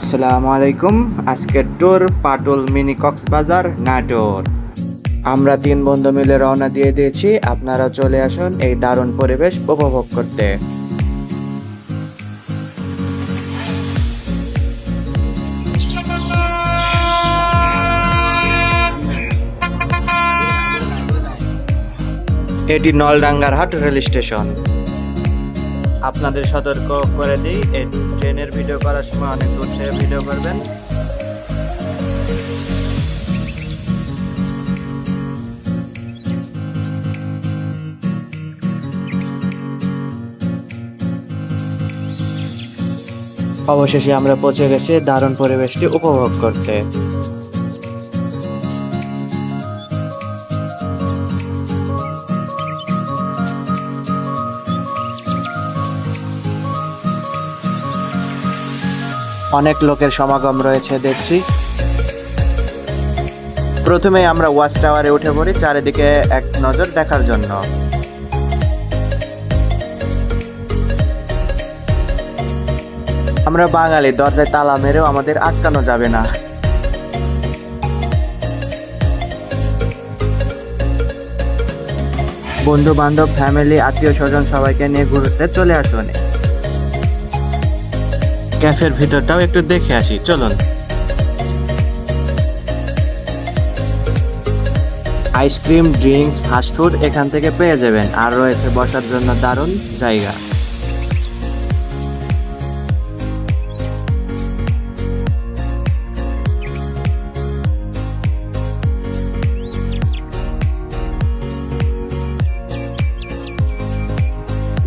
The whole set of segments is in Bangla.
আসসালামু আলাইকুম আজকের ট্যুর পাটুল মিনি কক্সবাজার, নাটোর। আমরা তিন বন্ধু মিলে রওনা দিয়ে দিয়েছি। আপনারা চলে আসুন এই দারুণ পরিবেশ উপভোগ করতে। এটি নলডাঙ্গার হাট রেল স্টেশন আপনাদের সতর্ক করে দিই। এই ট্রেনের ভিডিও করার সময় অনেক দূর থেকে ভিডিও করবেন। অবশেষে আমরা পৌঁছে গেছি দারুণ পরিবেশটি উপভোগ করতে। অনেক লোকের সমাগম রয়েছে, দেখছি। প্রথমে আমরা ওয়াচ টাওয়ারে উঠে পড়ি, চারিদিকে এক নজর দেখার জন্য। আমরা বাঙালি, দরজায় তালা মেরেও আমাদের আটকানো যাবে না। বন্ধু বান্ধব ফ্যামিলি আত্মীয় স্বজন সবাইকে নিয়ে ঘুরতে চলে আসুন। ক্যাফের ভিতরটাও একটু দেখে আসি, চলুন। আইসক্রিম ড্রিঙ্কস ফাস্টফুড এখান থেকে পেয়ে যাবেন, আর রয়েছে বসার জন্য দারুণ জায়গা।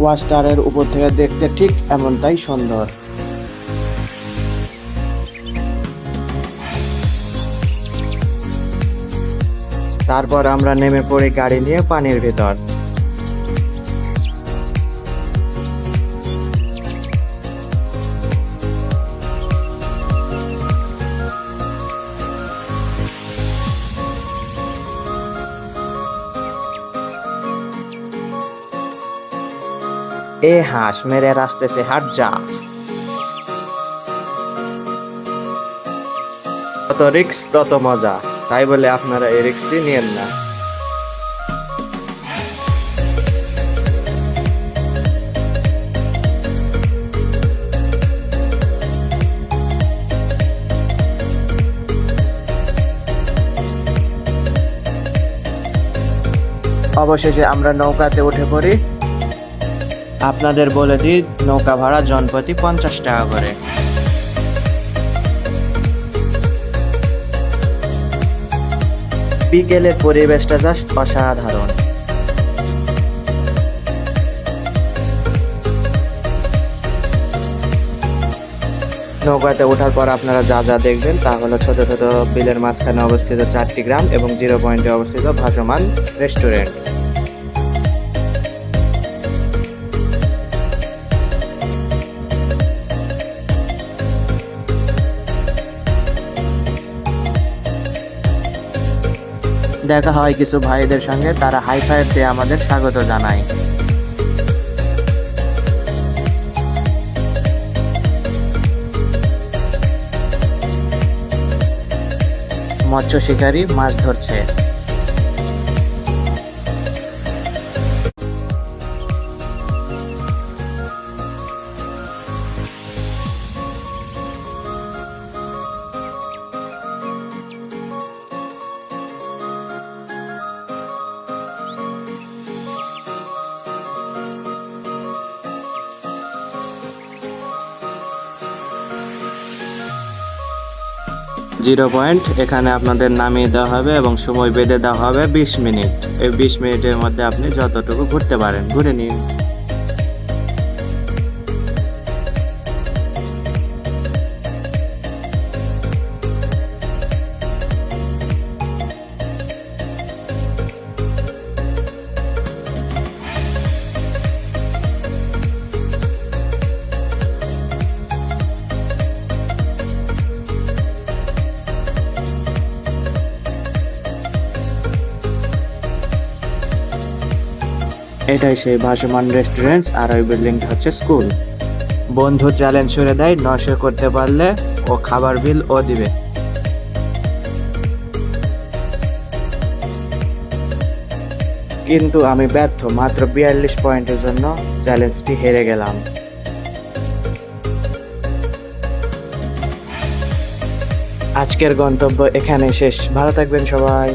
ওয়াস্টারের উপর থেকে দেখতে ঠিক এমনটাই সুন্দর। তারপর আমরা নেমে পড়ি গাড়ি নিয়ে পানির ভেতর। এ হাঁস, মেরে রাস্তে হাট যা। তত রিক্স তত মজা। তাই বলে আপনারা এই রিক্সটি নিয়েন না। অবশেষে আমরা নৌকাতে উঠে পড়ি। আপনাদের বলে দিই, নৌকা ভাড়া জনপ্রতি পঞ্চাশ টাকা করে। বিকেলের পরিবেশটা জাস্ট অসাধারণ। নৌকাতে ওঠার পর আপনারা যা যা দেখবেন তা হলো ছোট ছোট বিলের মাঝখানে অবস্থিত চারটি গ্রাম এবং জিরো পয়েন্টে অবস্থিত ভাসমান রেস্টুরেন্ট দেখা হয় কিছু ভাইদের সঙ্গে, তারা হাই ফাইভ দিয়ে আমাদের স্বাগত জানায়। মৎস্য শিকারী মাছ ধরছে। জিরো পয়েন্ট, এখানে আপনাদের নামিয়ে দেওয়া হবে এবং সময় বেঁধে দেওয়া হবে বিশ মিনিট। এই বিশ মিনিটের মধ্যে আপনি যতটুকু ঘুরতে পারেন। ঘুরে নিন। এটাই সেই ভাসমান রেস্টুরেন্ট আর ওই বিল্ডিংটা হচ্ছে স্কুল বন্ধু চ্যালেঞ্জ ছুড়ে দেয়, নশো করতে পারলে ও খাবার বিল ও দিবে। কিন্তু আমি ব্যর্থ, মাত্র বিয়াল্লিশ পয়েন্টের জন্য চ্যালেঞ্জটি হেরে গেলাম। আজকের গন্তব্য এখানে শেষ। ভালো থাকবেন সবাই।